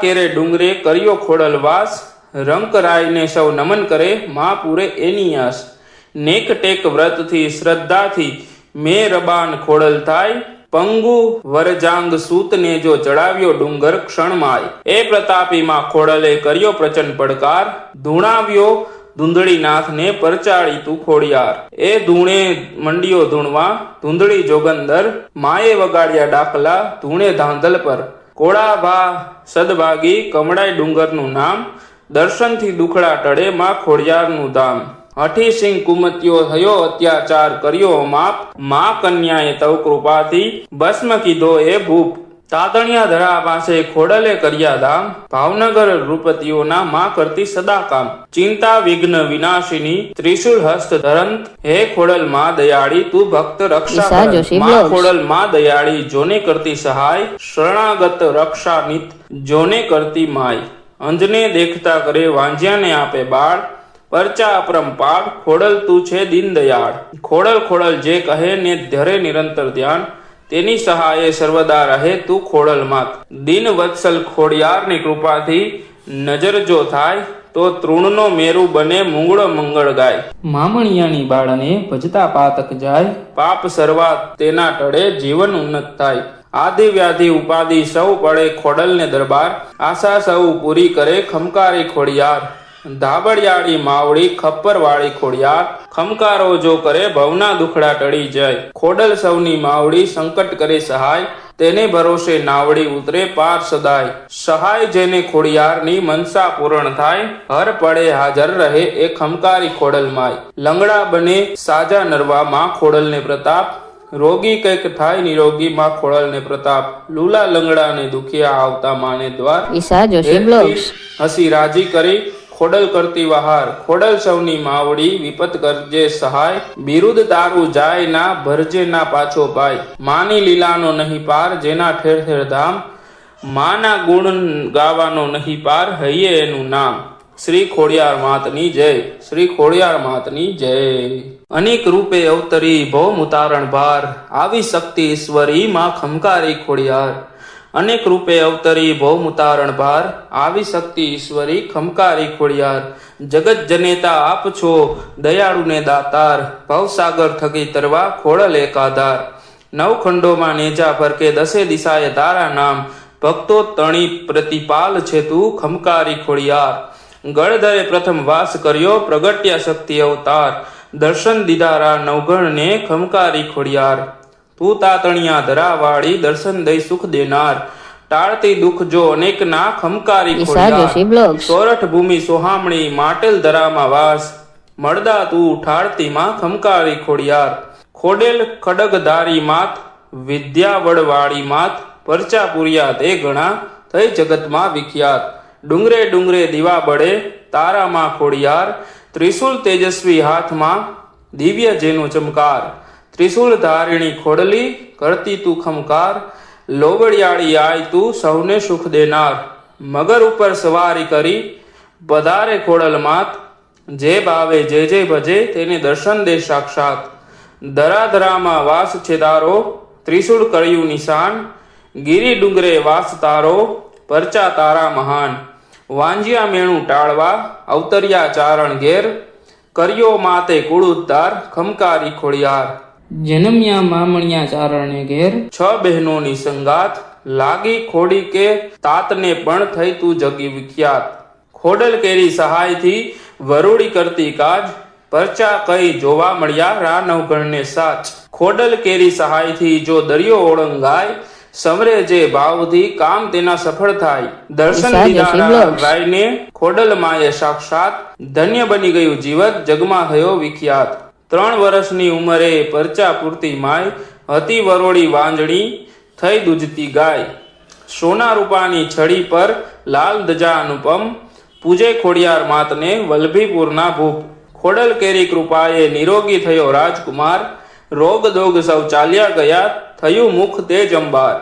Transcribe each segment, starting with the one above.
કેરે ડુંગરે કર્યો ખોડલવાસ રંકરાયને સૌ નમન કરે મા પૂરે એની આસ. નેક ટેક વ્રતથી, શ્રદ્ધાથી મે રબાન ખોડલ થાય. પંગુ વરજાંગ સૂતને જો ચડાવ્યો ડુંગર ક્ષણમાય. એ પ્રતાપીમાં ખોડલે કર્યો પ્રચંડ પડકાર. ધૂણાવ્યો ધૂંધળીનાથને પરચાળી તું ખોડિયાર. એ ધૂણે મંડિયો ધૂણવા, ધૂંધળી જોગંદર. માએ વગાડ્યા ડાકલા ધૂણે ધાંધલ પર. કોળાભા સદભાગી કમળાઈ ડુંગરનું નામ, દર્શનથી દુખડા ટળે માં ખોડિયારનું ધામ હઠી સિંહ કુમત્યો થયો, અત્યાચાર કર્યો માપ. મા કન્યાએ તવ કૃપાથી ભસ્મ કીધો એ ભૂપ તાતણિયા ધરા પાસે ખોડલે કર્યા દામ ભાવનગર રૂપતિઓના માં કરતી સદા કામ ચિંતા વિઘ્ન વિનાશિની ત્રિશુલ હસ્ત ધરંત હે ખોડલ માં દયાળી તું ભક્ત રક્ષા માં ખોડલ માં દયાળી જોને કરતી સહાય શરણાગત રક્ષા નિત જોને કરતી માય. અંજને દેખતા કરે વાંજ્યાને આપે બાળ. પરચા અપરંપાર ખોડલ તું છે દીન દયાળ. ખોડલ ખોડલ જે કહે ને ધરે નિરંતર ધ્યાન. તેની સહાયે સર્વદા રહે તું ખોડલ માત. દિન વત્સલ ખોડિયારની કૃપાથી નજર જો થાય તો તૃણનો મેરુ બને મૂંગળો મંગળ ગાય. મામણિયાની બાળને ભજતા પાતક જાય. પાપ સર્વા તેના ટળે જીવન ઉન્નત થાય. આદિ વ્યાધિ ઉપાધિ સૌ પડે ખોડલને દરબાર. આશા સૌ પૂરી કરે ખમકારી ખોડિયાર. ધાબડિયાળી માવડી ખપ્પરવાળી ખોડિયાર ખમકારો જો કરે ભવના દુખડા ટળી જાય. ખોડલ સૌની માવડી સંકટ કરે સહાય તેને ભરોસે નાવડી ઉતરે પાર સદાય. સહાય જેને ખોડિયારની મનસા પૂર્ણ થાય હર પડે હાજર રહે એ ખમકારી ખોડલ માય. લંગડા બને સાજા નરવા માં ખોડલને પ્રતાપ રોગી કંઈક થાય નિરોગી માં ખોડલને પ્રતાપ. લૂલા લંગડાને દુખિયા આવતા માને દ્વાર. ઈશા જોશી બ્લોગ્સ. હસી રાજી કરી ખોડલ કરતી વહાર, ખોડલ સૌની માવડી વિપત કરજે સહાય, બિરુદ તારું જાય ના, ભરજે ના પાછો ભાઈ માની લીલાનો નહીં પાર, જેના ઠેર ઠેર ધામ, માના ગુણ ગાવાનો નહીં પાર, હૈયે એનું નામ. શ્રી ખોડિયાર માતની જય, શ્રી ખોડિયાર માતની જય. અનેક રૂપે અવતરી ભૌમ ઉતારણ ભાર, આવી શક્તિ ઈશ્વરી માં ખમકારી ખોડિયાર. અનેક રૂપે અવતરી ભૌમ ભાર આવી શક્તિ ઈશ્વરી ખમકારી ખોડિયાર. જગત જનેતા આપ છો દયાળુને દાતાર. ભવસાગર થકી તરવા ખોળલ એકાધાર નવ ખંડોમાં નેજા ફરકે દસે દિશાએ તારા નામ. ભક્તો તણી પ્રતિપાલ છે તું ખમકારી ખોડિયાર. ગળધરે પ્રથમ વાસ કર્યો પ્રગટ્યા શક્તિ અવતાર. દર્શન દીદારા નવગણને ખમકારી ખોડિયાર. તું તાતણિયા ધરાવાળી દર્શન દઈ સુખ દેનાર. ટાળતી દુઃખ જો અનેક ના ખમકારી સોરઠ ભૂમિ સોહામણી માટેલ ધરામાં વાસ. મળદા તું ઠાળતી માં ખમકારી ખોડિયાર. ખોડેલ ખડગધારી માત વિદ્યાવડવાળી માત પરચા પુરિયા તે ગણા થઈ જગતમાં વિખ્યાત. ડુંગરે ડુંગરે દીવા બળે તારામાં ખોડિયાર. ત્રિશુલ તેજસ્વી હાથમાં દિવ્ય જેનો ચમકાર. ત્રિશુલ ધારિણી ખોડલી કરતી તું ખમકાર લોબડિયાળી આય તું સૌને સુખ દેનાર. મગર ઉપર સવારી કરી, પધારે ખોડલ માત. જે ભાવે જે જે ભજે તેને દર્શન દે સાક્ષાત. ધરાધરામાં વાસ છે તારો ત્રિશુળ કર્યું નિશાન. ગિરી ડુંગરે વાસ તારો, પરચા તારા મહાન. વાંજિયા મેણું ટાળવા, અવતર્યા ચારણ ઘેર. કર્યો માતે કુળ ઉદ્ધાર, ખમકારી ખોડિયાર. જન્મ્યા મામણિયા ચારણે ઘેર. છ બહેનોની સંગાત લાગી ખોડી કે તાતને પણ થઈ તું જગી વિખ્યાત. ખોડલ કેરી સહાયથી વરૂડી કરતી કાજ પરચા કઈ જોવા મળ્યા રાનવગણને સાચ. ખોડલ કેરી સહાયથી જો દરિયો ઓળંગાય સમરે જે ભાવથી કામ તેના સફળ થાય. દર્શન રાયને ખોડલ માએ સાક્ષાત ધન્ય બની ગયું જીવત જગમાં થયો વિખ્યાત. ત્રણ વર્ષની ઉંમરે પરચા પૂરતી માય, હતી વરોળી વાંજણી, થઈ દૂજતી ગાય. સોના રૂપાની છડી પર લાલ ધજા અનુપમ પૂજે ખોડિયાર માતને વલ્લભીપુરના ભૂપ. ખોડલ કેરી કૃપાએ નિરોગી થયો રાજકુમાર, રોગ દોગ સૌ ચાલ્યા ગયા, થયું મુખ તેજ અંબાર.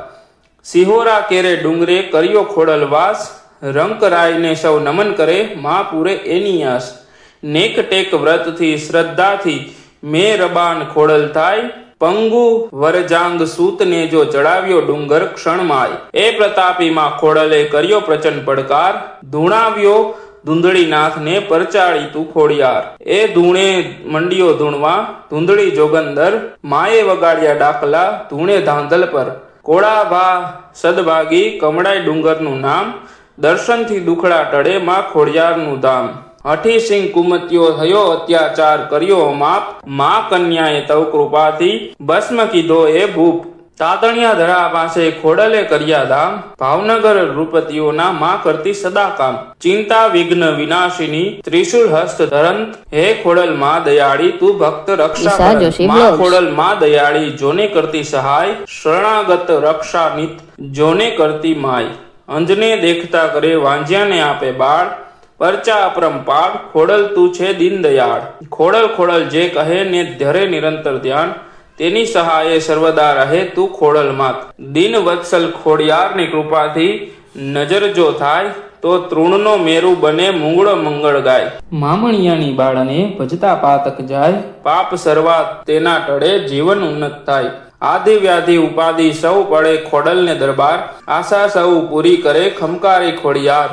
સિહોરા કેરે ડુંગરે કર્યો ખોડલ વાસ, રંકરાયને સૌ નમન કરે, મા પૂરે એની આસ. નેક ટેક વ્રતથી, શ્રદ્ધાથી મેં રબાન ખોડલ થાય. પંગુ વરજાંગ સૂતને જો ચડાવ્યો ડુંગર ક્ષણમાય. એ પ્રતાપીમાં ખોડલે કર્યો પ્રચંડ પડકાર. ધૂણાવ્યો ધૂંધળીનાથને પરચાળી તું ખોડિયાર. એ ધૂણે મંડિયો ધૂણવા, ધૂંધળી જોગંદર માએ વગાડ્યા ડાકલા ધૂણે ધાંધલ પર. કોળાભા સદભાગી કમળાઈ ડુંગરનું નામ, દર્શનથી દુખડા ટળે માં ખોડિયારનું ધામ હઠી સિંહ કુમત્યો થયો અત્યાચાર કર્યો માપ મા કન્યાએ તવ કૃપાથી ભસ્મ કીધો એ ભૂપ તાતણિયા ધરા પાસે ખોડલે કર્યા ધામ ભાવનગર રૂપતિઓના માં કરતી સદા કામ ચિંતા વિઘ્ન વિનાશિની ત્રિશુલ હસ્ત ધરંત હે ખોડલ માં દયાળી તું ભક્ત રક્ષા મા માં ખોડલ માં દયાળી જોને કરતી સહાય શરણાગત રક્ષા નિત જોને કરતી માય અંજને દેખતા કરે વાંજ્યાને આપે બાળ પરચા અપરંપાર ખોડલ તું છે દીન દયાળ ખોડલ ખોડલ જે કહે ને ધરે નિરંતર ધ્યાન તેની સહાયે સર્વદા રહે તું ખોડલ માત. દિન વત્સલ ખોડિયારની કૃપાથી નજર જો થાય તો તૃણનો મેરુ બને મૂંગળો મંગળ ગાય. મામણિયાની બાળને ભજતા પાતક જાય. પાપ સર્વા તેના ટળે જીવન ઉન્નત થાય. આદિ વ્યાધિ ઉપાધિ સૌ પડે ખોડલને દરબાર. આશા સૌ પૂરી કરે ખમકારી ખોડિયાર.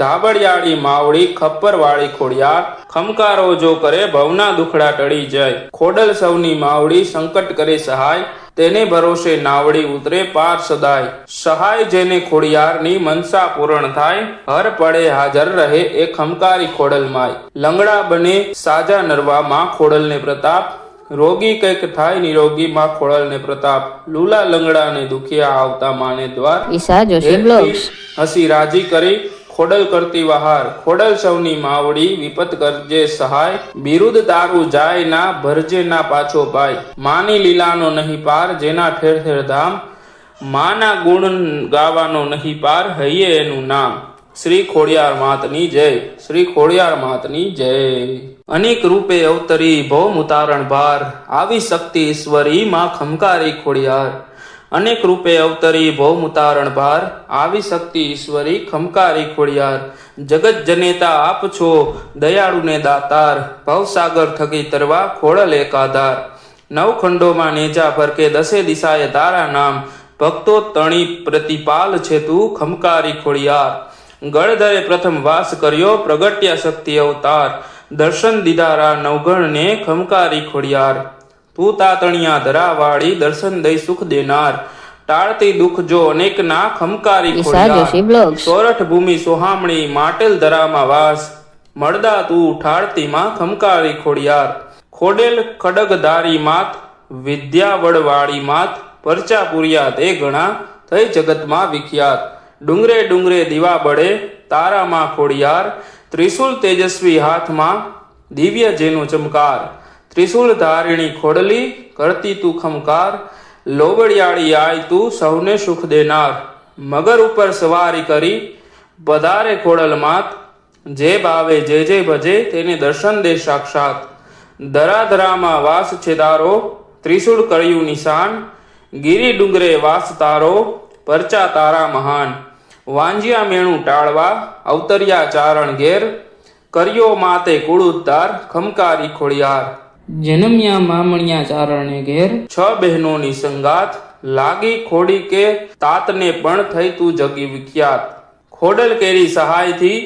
ધાબડિયાળી માવડી ખપ્પરવાળી ખોડિયાર ખમકારો જો કરે ભવના દુખડા ટળી જાય. ખોડલ સૌની માવડી સંકટ કરે સહાય તેને ભરોસે નાવડી ઉતરે પાર સદાય. સહાય જેને ખોડિયારની મનસા પૂર્ણ થાય હર પડે હાજર રહે એ ખમકારી ખોડલ માય. લંગડા બને સાજા નરવા માં ખોડલને પ્રતાપ રોગી કંઈક થાય નિરોગી માં ખોડલને પ્રતાપ. લૂલા લંગડા ને દુખિયા આવતા માને દ્વાર. જોશી બ્લોગ્સ. હસી રાજી કરી ખોડલ કરતી વહાર, ખોડલ સૌની માવડી વિપત કરજે સહાય, બિરુદ તારું જાય ના, ભરજે ના પાછો ભાઈ માની લીલાનો નહીં પાર, જેના ઠેર ઠેર ધામ, માના ગુણ ગાવાનો નહીં પાર, હૈયે એનું નામ. શ્રી ખોડિયાર માતની જય, શ્રી ખોડિયાર માતની જય. અનેક રૂપે અવતરી ભૌમ ઉતારણ ભાર, આવી શક્તિ ઈશ્વરી માં ખમકારી ખોડિયાર. અનેક રૂપે અવતરી ભૌમ ભાર આવી શક્તિ ઈશ્વરી ખમકારી ખોડિયાર. જગત જનેતા આપ છો દયાળુને દાતાર. ભવસાગર થકી તરવા ખોળલ એકાધાર નવખંડોમાં નવ ખંડોમાં નેજા ફરકે દસે દિશાએ તારા નામ. ભક્તો તણી પ્રતિપાલ છે તું ખમકારી ખોડિયાર. ગળધરે પ્રથમ વાસ કર્યો પ્રગટ્યા શક્તિ અવતાર. દર્શન દીદારા નવગણને ખમકારી ખોડિયાર. તું તાતણિયા ધરાવાળી દર્શન દઈ સુખ દેનાર. ટાળતી દુઃખ જો અનેક ના ખમકારી સોરઠ ભૂમિ સોહામણી માટેલ ધરામાં વાસ. મળદા તું ઠાળતી માં ખમકારી ખોડિયાર. ખોડેલ ખડગધારી માત વિદ્યા વડવાળી માત પરચા પુરિયા તે ગણા થઈ જગતમાં વિખ્યાત. ડુંગરે ડુંગરે દીવા બળે તારામાં ખોડિયાર. ત્રિશુલ તેજસ્વી હાથમાં દિવ્ય જેનો ચમકાર. ત્રિશુલ ધારિણી ખોડલી કરતી તું ખમકાર લોબડિયાળી આય તું સૌને સુખ દેનાર. મગર ઉપર સવારી કરી, પધારે ખોડલ માત. જે ભાવે, જે જે ભજે તેને દર્શન દે સાક્ષાત. ધરાધરામાં વાસ છે તારો ત્રિશુળ કર્યું નિશાન. ગિરી ડુંગરે વાસ તારો, પરચા તારા મહાન. વાંજિયા મેણું ટાળવા, અવતર્યા ચારણ ઘેર. કર્યો માતે કુળ ઉદ્ધાર, ખમકારી ખોડિયાર. જન્મ્યા મામણિયા ચારણે ઘેર. છ બહેનોની સંગાત લાગી ખોડી કે તાતને પણ થઈ તું જગી વિખ્યાત. ખોડલ કેરી સહાયથી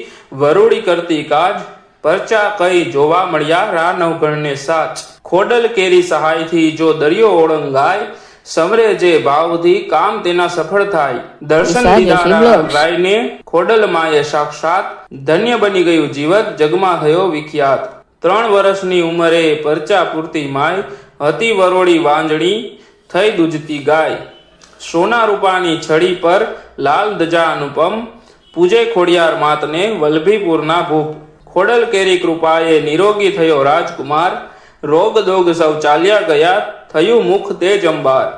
વરુડી કરતી કાજ પરચા કઈ જોવા મળ્યા રાનવગણને સાચ. ખોડલ કેરી સહાયથી જો દરિયો ઓળંગાય સમરે જે ભાવથી કામ તેના સફળ થાય. દર્શન જોશી રાયને ખોડલ માએ સાક્ષાત ધન્ય બની ગયું જીવત જગમાં થયો વિખ્યાત. ત્રણ વર્ષની ઉંમરે પરચા પૂરતી માય, હતી વરોળી વાંજણી, થઈ દૂજતી ગાય. સોના રૂપાની છડી પર લાલ દજા અનુપમ પૂજે ખોડિયાર માતને વલ્લભીપુરના ભૂપ ખોડલ કેરી કૃપાએ નિરોગી થયો રાજકુમાર, રોગ દોગ સૌ ચાલ્યા ગયા, થયું મુખ તેજ અંબાર.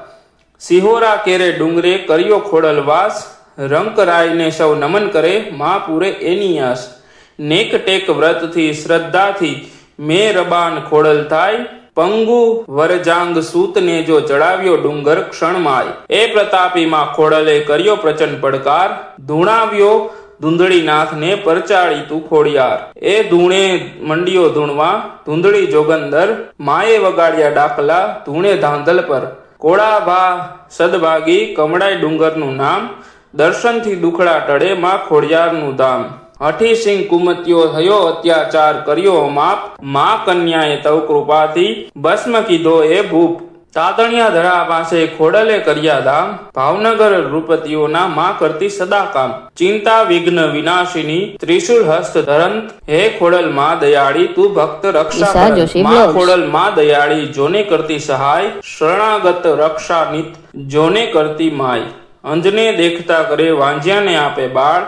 સિહોરા કેરે ડુંગરે કર્યો ખોડલ વાસ, રંકરાયને સૌ નમન કરે, મા પૂરે એની આસ. નેક ટેક વ્રતથી, શ્રદ્ધાથી મેં રબાન ખોડલ થાય. પંગુ વરજાંગ સૂતને જો ચડાવ્યો ડુંગર ક્ષણમાય. એ પ્રતાપીમાં ખોડલે કર્યો પ્રચંડ પડકાર. ધૂણાવ્યો ધૂંધળીનાથને પરચાળી તું ખોડિયાર. એ ધૂણે મંડીઓ ધૂણવા, ધૂંધળી જોગંદર માએ વગાડ્યા ડાકલા ધૂણે ધાંધલ પર. કોળા ભા સદભાગી કમળાઈ ડુંગરનું નામ, દર્શનથી દુખડા ટળે માં ખોડિયારનું ધામ હઠી સિંહ કુમત્યો થયો અત્યાચાર કર્યો માપ. મા કન્યાએ તવ કૃપાથી ભસ્મ કીધો એ ભૂપ. તાતણિયા ધરા પાસે ખોડલે કર્યા દામ. ભાવનગર રૂપતિઓના માં કરતી સદા કામ ચિંતા વિઘ્ન વિનાશિની ત્રિશુલ હસ્ત ધરંત. હે ખોડલ માં દયાળી તું ભક્ત રક્ષા મા માં ખોડલ માં દયાળી જોને કરતી સહાય. શરણાગત રક્ષા નિત જોને કરતી માય. અંજને દેખતા કરે વાંજ્યાને આપે બાળ.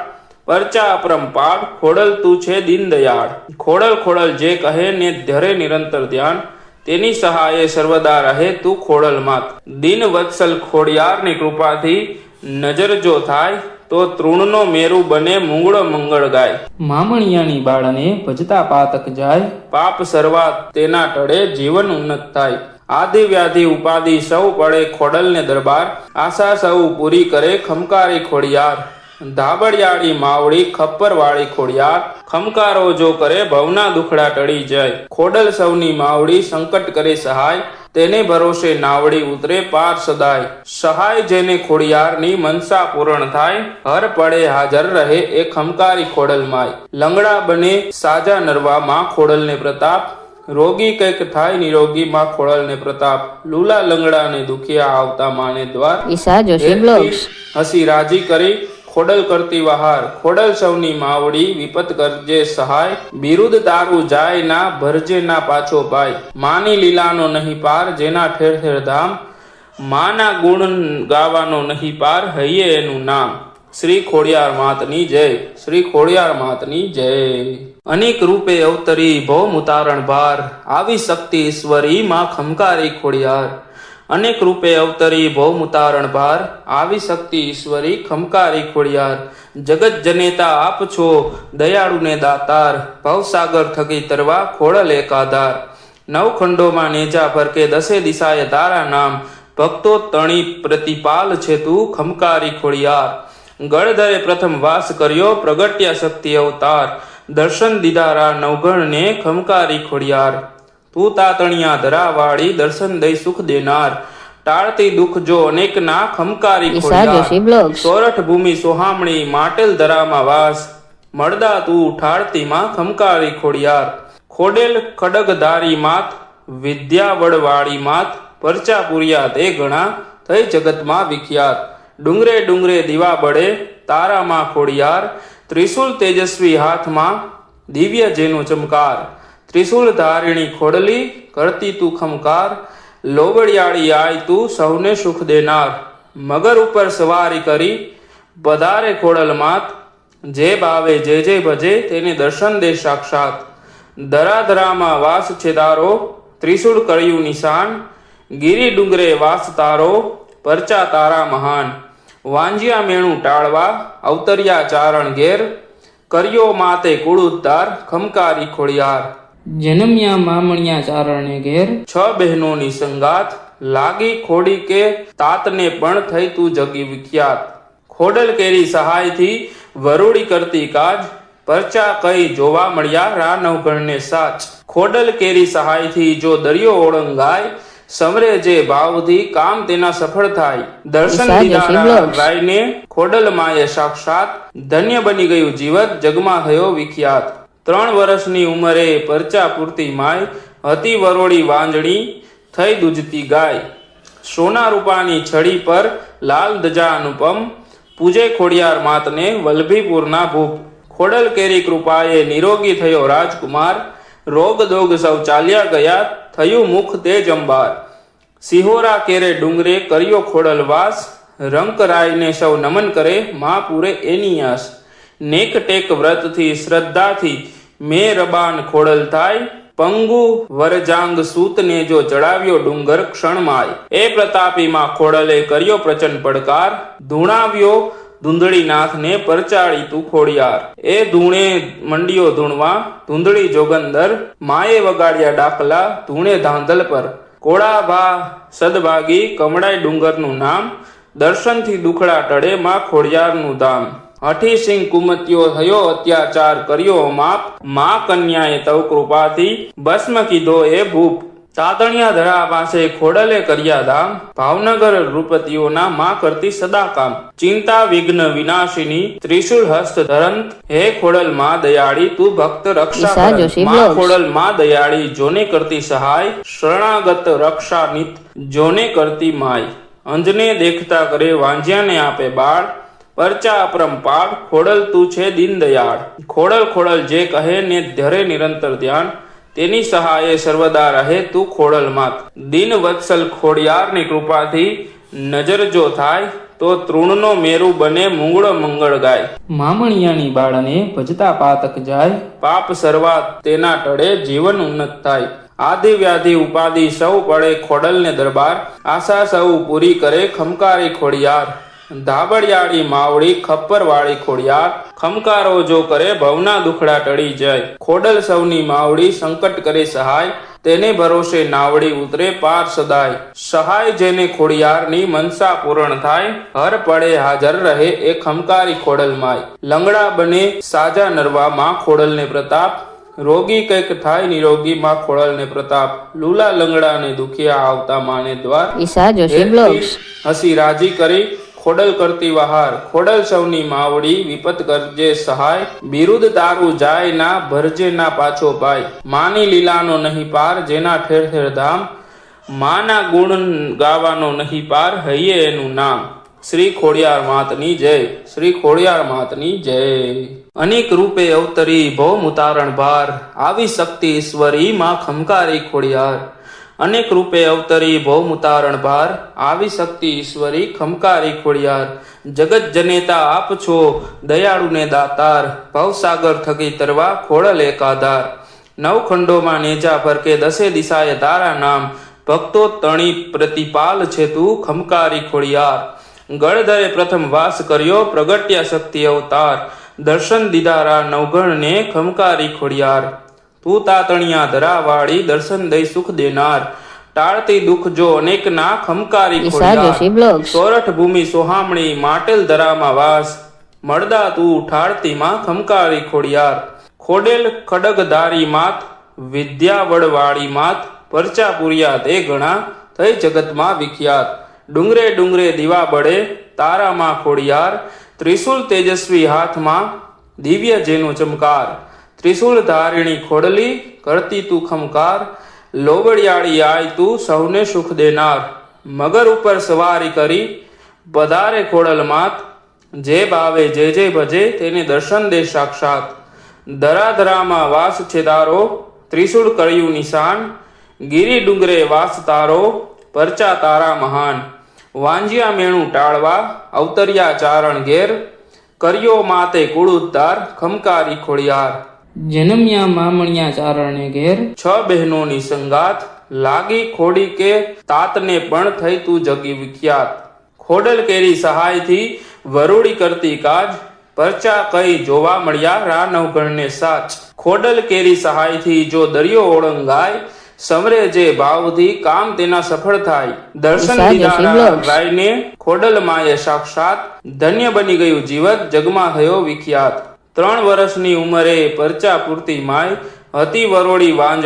પરચા અપરંપાર ખોડલ તું છે દીન દયાળ ખોડલ ખોડલ જે કહે ને ધરે નિરંતર ધ્યાન તેની સહાયે સર્વદા રહે તું ખોડલ માત. દિન વત્સલ ખોડિયારની કૃપાથી નજર જો થાય તો તૃણનો મેરુ બને મૂંગળો મંગળ ગાય. મામણિયાની બાળને ભજતા પાતક જાય. પાપ સર્વા તેના ટળે જીવન ઉન્નત થાય. આદિ વ્યાધિ ઉપાધિ સૌ પડે ખોડલને દરબાર. આશા સૌ પૂરી કરે ખમકારી ખોડિયાર. ધાબડિયાળી માવડી ખપ્પરવાળી ખોડિયાર ખમકારો જો કરે ભવના દુખડા ટળી જાય. ખોડલ સૌની માવડી સંકટ કરે સહાય તેને ભરોસે નાવડી ઉતરે પાર સદાય. સહાય જેને ખોડિયારની મનસા પૂર્ણ થાય હર પડે હાજર રહે એ ખમકારી ખોડલ માય. લંગડા બને સાજા નરવા માં ખોડલને પ્રતાપ રોગી કંઈક થાય નિરોગી માં ખોડલને પ્રતાપ. લૂલા લંગડાને દુખિયા આવતા માને દ્વાર. ઈશા જોશી બ્લોગ્સ. હસી રાજી કરી ખોડલ કરતી વહાર, ખોડલ સૌની માવડી વિપત કરજે સહાય, બિરુદ તારું જાય ના, ભરજે ના પાછો ભાઈ માની લીલાનો નહીં પાર, જેના ઠેર ઠેર ધામ, માના ગુણ ગાવાનો નહીં પાર, હૈયે એનું નામ. શ્રી ખોડિયાર માતની જય, શ્રી ખોડિયાર માતની જય. અનેક રૂપે અવતરી ભૌમ ઉતારણ ભાર, આવી શક્તિ ઈશ્વરી માં ખમકારી ખોડિયાર. અનેક રૂપે અવતરી ભૌમ ભાર આવી શક્તિ ઈશ્વરી ખમકારી ખોડિયાર. જગત જનેતા આપ છો દયાળુને દાતાર. ભવસાગર થકી તરવા ખોળલ એકાધાર નવખંડોમાં નવ ખંડોમાં નેજા ફરકે દસે દિશાએ તારા નામ. ભક્તો તણી પ્રતિપાલ છે તું ખમકારી ખોડિયાર. ગળધરે પ્રથમ વાસ કર્યો પ્રગટ્યા શક્તિ અવતાર. દર્શન દીદારા નવગણને ખમકારી ખોડિયાર. તું તાતણિયા ધરાવાળી દર્શન દઈ સુખ દેનાર. ટાળતી દુઃખ જો અનેક ના ખમકારી સોરઠ ભૂમિ સોહામણી માટેલ ધરામાં વાસ. મળદા તું ઠાળતી માં ખમકારી ખોડિયાર. ખોડેલ ખડગધારી માત વિદ્યા વડવાળી માત પરચા પુરિયા તે ગણા થઈ જગતમાં વિખ્યાત. ડુંગરે ડુંગરે દીવા બળે તારામાં ખોડિયાર. ત્રિશુલ તેજસ્વી હાથમાં દિવ્ય જેનો ચમકાર. ત્રિશુલ ધારિણી ખોડલી કરતી તું ખમકાર લોબડિયાળી આય તું સૌને સુખ દેનાર. મગર ઉપર સવારી કરી, પધારે ખોડલ માત. જે ભાવે, જે જે ભજે તેને દર્શન દે સાક્ષાત. ધરાધરામાં વાસ છે તારો, ત્રિશુળ કર્યું નિશાન. ગિરી ડુંગરે વાસ તારો, પરચા તારા મહાન. વાંજિયા મેણું ટાળવા, અવતર્યા ચારણ ઘેર. કર્યો માતે કુળ ઉદ્ધાર ખમકારી ખોડિયાર. જન્મ્યા મામણિયા ચારણે ઘેર. છ બહેનોની સંગાત લાગી ખોડી કે તાતને પણ થઈ તું જગી વિખ્યાત. ખોડલ કેરી સહાયથી વરૂડી કરતી કાજ પરચા કઈ જોવા મળ્યા રાનવગણને સાચ. ખોડલ કેરી સહાયથી જો દરિયો ઓળંગાય સમરે જે ભાવથી કામ તેના સફળ થાય. દર્શન રાયને ખોડલ માએ સાક્ષાત ધન્ય બની ગયું જીવત જગમાં થયો વિખ્યાત. ત્રણ વર્ષની ઉંમરે પરચા પૂરતી માય, હતી વરોળી વાંજણી, થઈ દૂજતી ગાય. સોના રૂપાની છડી પર લાલ ધજા અનુપમ પૂજે ખોડિયાર માતને વલ્ભીપુરના ભૂપ ખોડલ કેરી કૃપાએ નિરોગી થયો રાજકુમાર, રોગ દોગ સૌ ચાલ્યા ગયા, થયું મુખ તેજ અંબાર. સિહોરા કેરે ડુંગરે કર્યો ખોડલ વાસ રંકરાયને સૌ નમન કરે મા પૂરે એની આસ. નેક ટેક વ્રતથી, શ્રદ્ધાથી મેં રબાન ખોડલ થાય, પંગુ વરજાંગ સૂતને જો ચડાવ્યો ડુંગર ક્ષણમાય. એ પ્રતાપીમાં ખોડલે કર્યો પ્રચંડ પડકાર, ધૂણાવ્યો ધૂંધળીનાથને પરચાળી તું ખોડિયાર. એ ધૂણે મંડીઓ ધૂણવા, ધૂંધળી જોગંદર, માએ વગાડ્યા ડાકલા ધૂણે ધાંધલ પર. કોળાભા સદભાગી કમળાઈ ડુંગરનું નામ, દર્શનથી દુખડા ટળે માં ખોડિયારનું ધામ હઠી સિંહ કુમત્યો થયો અત્યાચાર કર્યો માપ મા કન્યાએ તવ કૃપાથી ભસ્મ કીધો એ ભૂપ તાતણિયા ધરા પાસે ખોડલે કર્યા ધામ ભાવનગર રૂપતિઓના માં કરતી સદા કામ ચિંતા વિઘ્ન વિનાશિની ત્રિશુલ હસ્ત ધરંત હે ખોડલ માં દયાળી તું ભક્ત રક્ષા મા માં ખોડલ માં દયાળી જોને કરતી સહાય શરણાગત રક્ષા નિત જોને કરતી માય અંજને દેખતા કરે વાંજ્યાને આપે બાળ પરચા અપરંપાર ખોડલ તું છે દીન દયાળ ખોડલ ખોડલ જે કહે ને ધરે નિરંતર ધ્યાન તેની સહાયે સર્વદા રહે તું ખોડલ માત. દિન વત્સલ ખોડિયારની કૃપાથી નજર જો થાય તો તૃણનો મેરુ બને મૂંગળો મંગળ ગાય. મામણિયાની બાળને ભજતા પાતક જાય. પાપ સર્વા તેના ટળે જીવન ઉન્નત થાય. આદિ વ્યાધિ ઉપાધિ સૌ પડે ખોડલને દરબાર. આશા સૌ પૂરી કરે ખમકારી ખોડિયાર. ધાબડિયાળી માવડી ખપ્પરવાળી ખોડિયાર ખમકારો જો કરે ભવના દુખડા ટળી જાય. ખોડલ સૌની માવડી સંકટ કરે સહાય તેને ભરોસે નાવડી ઉતરે પાર સદાય. સહાય જેને ખોડિયારની મનસા પૂર્ણ થાય હર પડે હાજર રહે એ ખમકારી ખોડલ માય. લંગડા બને સાજા નરવા માં ખોડલને પ્રતાપ. રોગી કંઈક થાય નિરોગી માં ખોડલને પ્રતાપ. લૂલા લંગડાને દુખિયા આવતા માને દ્વાર. ઈશા જોશી બ્લોગ્સ. હસી રાજી કરી ખોડલ કરતી વહાર, ખોડલ સૌની માવડી વિપત કરજે સહાય, બિરુદ તારું જાય ના, ભરજે ના પાછો પાય માની લીલાનો નહીં પાર, જેના ઠેર ઠેર ધામ, માના ગુણ ગાવાનો નહીં પાર, હૈયે એનું નામ. શ્રી ખોડિયાર માતની જય, શ્રી ખોડિયાર માતની જય. અનેક રૂપે અવતરી ભૌમ ઉતારણ ભાર, આવી શક્તિ ઈશ્વરી માં ખમકારી ખોડિયાર. અનેક રૂપે અવતરી ભૌમુતારણ ભાર આવી શક્તિ ઈશ્વરી ખમકારી ખોડિયાર. જગત જનેતા આપ છો, દયાળુને દાતાર. ભવસાગર થકી તરવા ખોળલ એકાધાર નવખંડોમાં નવ ખંડોમાં નેજા ફરકે દસે દિશાએ તારા નામ. ભક્તો તણી પ્રતિપાલ છે તું ખમકારી ખોડિયાર. ગળધરે પ્રથમ વાસ કર્યો પ્રગટ્યા શક્તિ અવતાર. દર્શન દીદારા નવગણને ખમકારી ખોડિયાર. તું તાતણિયા ધરાવાળી દર્શન દઈ સુખ દેનાર. ટાળતી દુઃખ જો અનેક ના ખમકારી સોરઠ ભૂમિ સોહામણી માટેલ ધરામાં વાસ. મળદા તું ઠાળતી માં ખમકારી ખોડિયાર. ખોડેલ ખડગધારી માત વિદ્યા વડવાળી માત પરચા પુરિયા તે ગણા થઈ જગતમાં વિખ્યાત. ડુંગરે ડુંગરે દીવા બળે તારામાં ખોડિયાર. ત્રિશુલ તેજસ્વી હાથમાં દિવ્ય જેનો ચમકાર. ત્રિશુલ ધારિણી ખોડલી કરતી તું ખમકાર લોબડિયાળી આય તું સૌને સુખ દેનાર. મગર ઉપર સવારી કરી, પધારે ખોડલ માત. જે ભાવે જે જે ભજે તેને દર્શન દે સાક્ષાત. ધરાધરામાં વાસ છે તારો ત્રિશુળ કર્યું નિશાન. ગિરી ડુંગરે વાસ તારો, પરચા તારા મહાન. વાંજિયા મેણું ટાળવા, અવતર્યા ચારણ ઘેર. કર્યો માતે કુળ ઉદ્ધાર, ખમકારી ખોડિયાર. જન્મ્યા મામણિયા ચારણે ઘેર. છ બહેનોની સંગાત લાગી ખોડી કે તાતને પણ થઈ તું જગી વિખ્યાત. ખોડલ કેરી સહાયથી વરૂડી કરતી કાજ પરચા કઈ જોવા મળ્યા રાનવગણને સાચ. ખોડલ કેરી સહાયથી જો દરિયો ઓળંગાય સમરે જે ભાવથી કામ તેના સફળ થાય. દર્શન રાયને ખોડલ માએ સાક્ષાત ધન્ય બની ગયું જીવત જગમાં થયો વિખ્યાત. ત્રણ વર્ષની ઉંમરે પરચા પૂરતી માય હતી વરોળી વાંજ